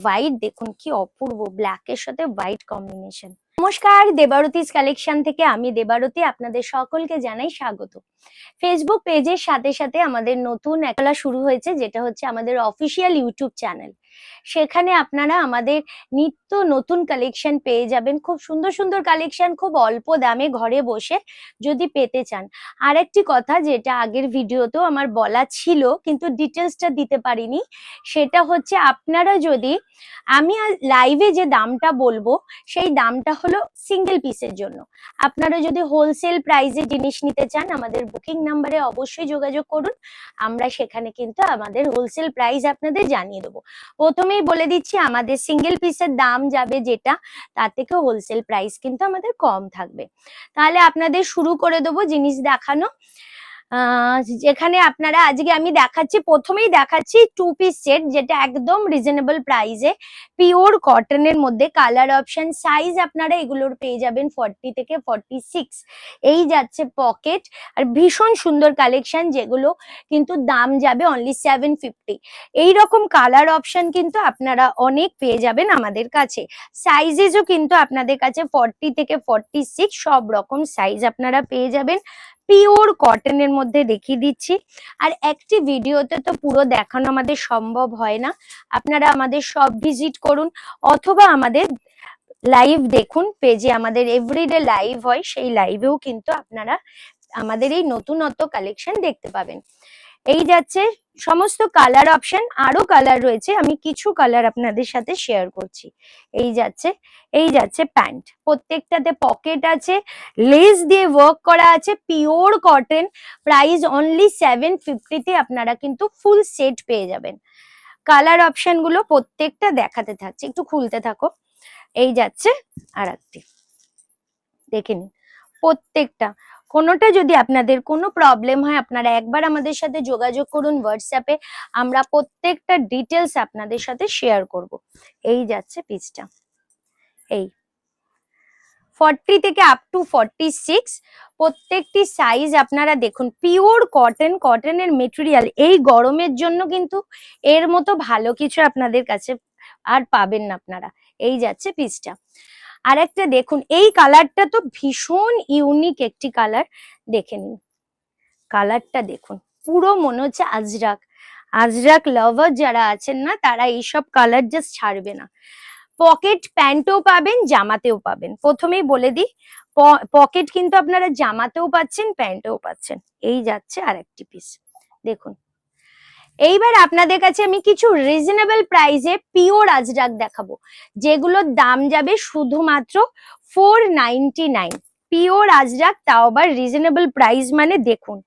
White দেখুন কি অপূর্ব black এর সাথে হোয়াইট কম্বিনেশন নমস্কার, দেবারতিস কালেকশন থেকে আমি দেবারতী আপনাদের সকলকে জানাই স্বাগত। ফেসবুক পেজের সাথে সাথে আমাদের নতুন একলা শুরু হয়েছে, যেটা হচ্ছে আমাদের অফিসিয়াল ইউটিউব চ্যানেল সেখানে আপনারা আমাদের নিত্য নতুন কালেকশন পেয়ে যাবেন। খুব সুন্দর সুন্দর কালেকশন খুব অল্প দামে ঘরে বসে যদি পেতে চান। আর একটি কথা যেটা আগের ভিডিওতেও আমার বলা ছিল, কিন্তু ডিটেলসটা দিতে পারিনি, সেটা হচ্ছে আপনারা যদি আমি লাইভে যে দামটা বলব, সেই দামটা হলো সিঙ্গেল পিসের জন্য। আপনারা যদি হোলসেল প্রাইসে জিনিস নিতে চান, আমাদের বুকিং নাম্বারে অবশ্যই যোগাযোগ করুন। আমরা সেখানে কিন্তু আমাদের হোলসেল প্রাইস আপনাদের জানিয়ে দেবো। প্রথমেই বলে দিচ্ছি, আমাদের সিঙ্গেল পিসের দাম যাবে যেটা, তার থেকে হোলসেল প্রাইস কিন্তু আমাদের কম থাকবে। তাহলে আপনাদের শুরু করে দেবো জিনিস দেখানো। যেখানে আপনারা আজকে আমি দেখাচ্ছি, প্রথমেই দেখাচ্ছি টু পিস সেট যেটা একদম রিজনেবল প্রাইসে পিওর কটনের মধ্যে কালার অপশন সাইজ আপনারা এগুলোর পেয়ে যাবেন ফর্টি থেকে ফর্টি সিক্স এই যাচ্ছে পকেট আর ভীষণ সুন্দর কালেকশন যেগুলো কিন্তু দাম যাবে অনলি সেভেন ফিফটি এইরকম কালার অপশন কিন্তু আপনারা অনেক পেয়ে যাবেন আমাদের কাছে। সাইজেসও কিন্তু আপনাদের কাছে ফর্টি থেকে ফর্টি সিক্স সব রকম সাইজ আপনারা পেয়ে যাবেন। পিওর কটনের মধ্যে দেখিয়ে দিচ্ছি। আর একটি ভিডিওতে তো পুরো দেখানো আমাদের সম্ভব হয় না। আপনারা আমাদের সব ভিজিট করুন অথবা আমাদের লাইভ দেখুন। পেজে আমাদের এভরিডে লাইভ হয়, সেই লাইভেও কিন্তু আপনারা আমাদের এই নতুনত্ব কালেকশন দেখতে পাবেন। এই যাচ্ছে সমস্ত কালার অপশন আরও কালার রয়েছে, আমি কিছু কালার আপনাদের সাথে শেয়ার করছি। এই যাচ্ছে এই যাচ্ছে প্যান্ট প্রত্যেকটাতে পকেট আছে লেস দিয়ে ওয়ার্ক করা আছে pure cotton price only seven ফিফটিতে আপনারা কিন্তু ফুল সেট পেয়ে যাবেন। কালার অপশনগুলো প্রত্যেকটা দেখাতে থাকছে, একটু খুলতে থাকো। এই যাচ্ছে আর একটি দেখে নিন, প্রত্যেকটা। কোনোটা যদি আপনাদের কোনো প্রবলেম হয়, আপনারা একবার আমাদের সাথে যোগাযোগ করুন হোয়াটসঅ্যাপে আমরা প্রত্যেকটা ডিটেলস আপনাদের সাথে শেয়ার করব। এই যাচ্ছে পিসটা এই। ফর্টি থেকে আপ টু ফর্টি সিক্স প্রত্যেকটি সাইজ আপনারা দেখুন। পিওর কটন কটনের মেটেরিয়াল এই গরমের জন্য কিন্তু এর মতো ভালো কিছু আপনাদের কাছে আর পাবেন না আপনারা। এই যাচ্ছে পিসটা আর একটা দেখুন, এই কালারটা তো ভীষণ ইউনিক একটি কালার। দেখে নিন। কালারটা দেখুন, পুরো মনে হচ্ছে আজরাক। আজরাক লাভার যারা আছেন না, তারা এইসব কালার জাস্ট ছাড়বে না। পকেট প্যান্টও পাবেন, জামাতেও পাবেন। প্রথমেই বলে দিই পকেট কিন্তু আপনারা জামাতেও পাচ্ছেন, প্যান্টেও পাচ্ছেন। এই যাচ্ছে আর একটি পিস দেখুন এইবার আপনাদের কাছে আমি কিছু রিজনেবল প্রাইসে পিওর আজরাক দেখাবো, যেগুলোর দাম যাবে শুধুমাত্র four ninety nine pure Ajrakh, তাও আবার রিজনেবল প্রাইস মানে দেখুন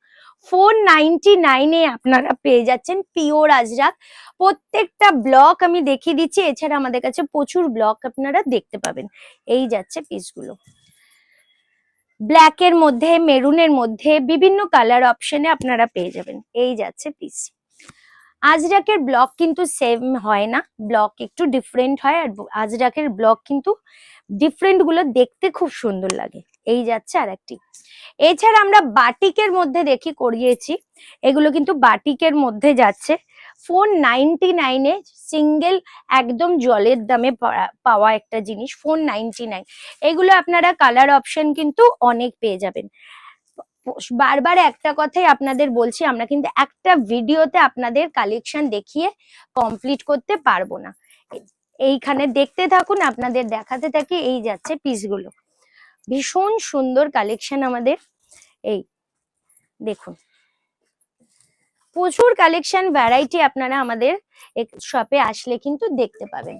ফোর নাইনটি নাইনে আপনারা পেয়ে যাচ্ছেন পিওর আজরাক। প্রত্যেকটা ব্লক আমি দেখিয়ে দিচ্ছি, এছাড়া আমাদের কাছে প্রচুর ব্লক আপনারা দেখতে পাবেন। এই যাচ্ছে পিসগুলো ব্ল্যাকের মধ্যে মেরুনের মধ্যে বিভিন্ন কালার অপশনে আপনারা পেয়ে যাবেন। এই যাচ্ছে পিস আজরাকের ব্লক কিন্তু সেম হয় না। ব্লক একটু ডিফারেন্ট হয় আর আজরাকের ব্লক কিন্তু ডিফারেন্টগুলো দেখতে খুব সুন্দর লাগে। এই যাচ্ছে আর একটি এছাড়া আমরা বাটিকের মধ্যে দেখি করিয়েছি। এগুলো কিন্তু বাটিকের মধ্যে যাচ্ছে। ফোর নাইনটি নাইনে সিঙ্গেল একদম জলের দামে পাওয়া- পাওয়া একটা জিনিস ফোর নাইনটি নাইন এগুলো আপনারা কালার অপশন কিন্তু অনেক পেয়ে যাবেন। বারবার একটা কথাই আপনাদের বলছি, আমরা কিন্তু একটা ভিডিওতে আপনাদের কালেকশন দেখিয়ে কমপ্লিট করতে পারব না। এইখানে দেখতে থাকুন, আপনাদের দেখাতে থাকি, এই যাচ্ছে পিসগুলো ভীষণ সুন্দর কালেকশন আমাদের, এই দেখুন। প্রচুর কালেকশন ভ্যারাইটি আপনারা আমাদের শপে আসলে কিন্তু দেখতে পাবেন।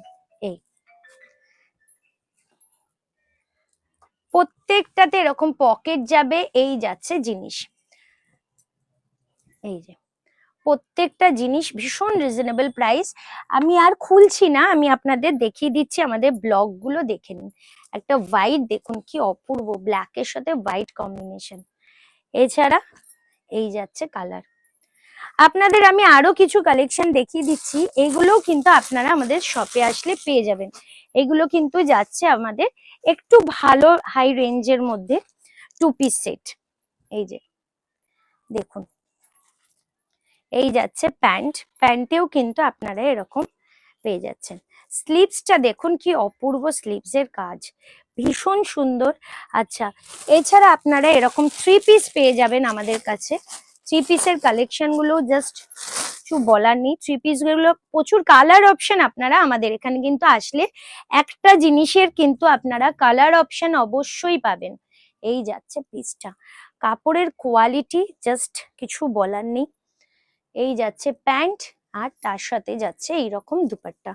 প্রত্যেকটাতে এরকম পকেট যাবে, এই যাচ্ছে জিনিস। এই যে, প্রত্যেকটা জিনিস ভীষণ রিজনেবল প্রাইস আমি আর খুলছি না, আমি আপনাদের দেখিয়ে দিচ্ছি, আমাদের ব্লগগুলো দেখে নিন। একটা হোয়াইট দেখুন কি অপূর্ব ব্ল্যাকের সাথে হোয়াইট কম্বিনেশন এছাড়া এই যাচ্ছে কালার আপনাদের আমি আরও কিছু কালেকশন দেখিয়ে দিচ্ছি। এগুলোও কিন্তু আপনারা আমাদের শপে আসলে পেয়ে যাবেন। এগুলো কিন্তু যাচ্ছে আমাদের একটু ভালো হাই রেঞ্জের মধ্যে টু পিস সেট এই যে, দেখুন। এই যাচ্ছে প্যান্ট প্যান্টেও কিন্তু আপনারা এরকম পেয়ে যাচ্ছেন। স্লিপসটা দেখুন কি অপূর্ব স্লিভসের কাজ। ভীষণ সুন্দর। আচ্ছা এছাড়া আপনারা এরকম থ্রি পিস পেয়ে যাবেন আমাদের কাছে। থ্রি পিসের কালেকশনগুলো জাস্ট কিছু বলার নেই। থ্রি পিসগুলো প্রচুর কালার অপশন আপনারা আমাদের এখানে কিন্তু আসলে একটা জিনিসের কিন্তু আপনারা কালার অপশন অবশ্যই পাবেন। এই যাচ্ছে পিসটা কাপড়ের কোয়ালিটি জাস্ট কিছু বলার নেই। এই যাচ্ছে প্যান্ট আর তার সাথে যাচ্ছে এইরকম দুপাট্টা।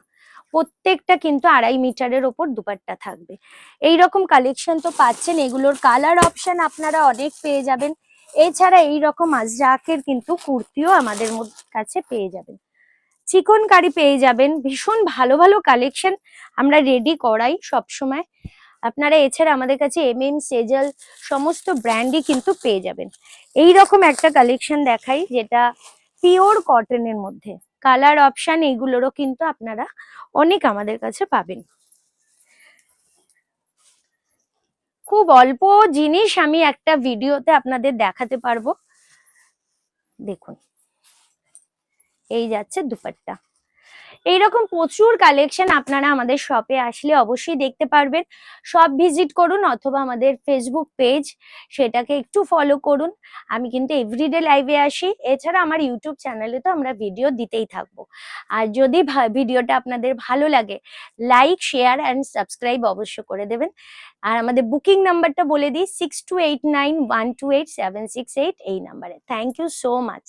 প্রত্যেকটা কিন্তু আড়াই মিটারের ওপর দুপাট্টা থাকবে। এই রকম কালেকশন তো পাচ্ছেন। এগুলোর কালার অপশন আপনারা অনেক পেয়ে যাবেন। এছাড়া এই রকম আজরাকের কিন্তু কুর্তিও আমাদের কাছে পেয়ে যাবেন। চিকন কারি পেয়ে যাবেন, ভীষণ ভালো ভালো কালেকশন আমরা রেডি করাই সব সময় আপনারা এছাড়া আমাদের কাছে এম এম সেজল সমস্ত ব্র্যান্ডই কিন্তু পেয়ে যাবেন। এই রকম একটা কালেকশন দেখাই যেটা পিওর কটনের মধ্যে। কালার অপশন এইগুলোরও কিন্তু আপনারা অনেক আমাদের কাছে পাবেন। খুব অল্প জিনিস আমি একটা ভিডিওতে আপনাদের দেখাতে পারব। দেখুন এই যাচ্ছে দুপাট্টা। এইরকম প্রচুর কালেকশন আপনারা আমাদের শপে আসলে অবশ্যই দেখতে পারবেন। শপ ভিজিট করুন অথবা আমাদের ফেসবুক পেজ সেটাকে একটু ফলো করুন। আমি কিন্তু এভরিডে লাইভে আসি। এছাড়া আমার ইউটিউব চ্যানেলে তো আমরা ভিডিও দিতেই থাকব। আর যদি ভিডিওটা আপনাদের ভালো লাগে লাইক শেয়ার অ্যান্ড সাবস্ক্রাইব অবশ্য করে দেবেন। আর আমাদের বুকিং নাম্বারটা বলে দিই six two eight nine one two eight seven six eight এই নাম্বারে থ্যাংক ইউ সো মাচ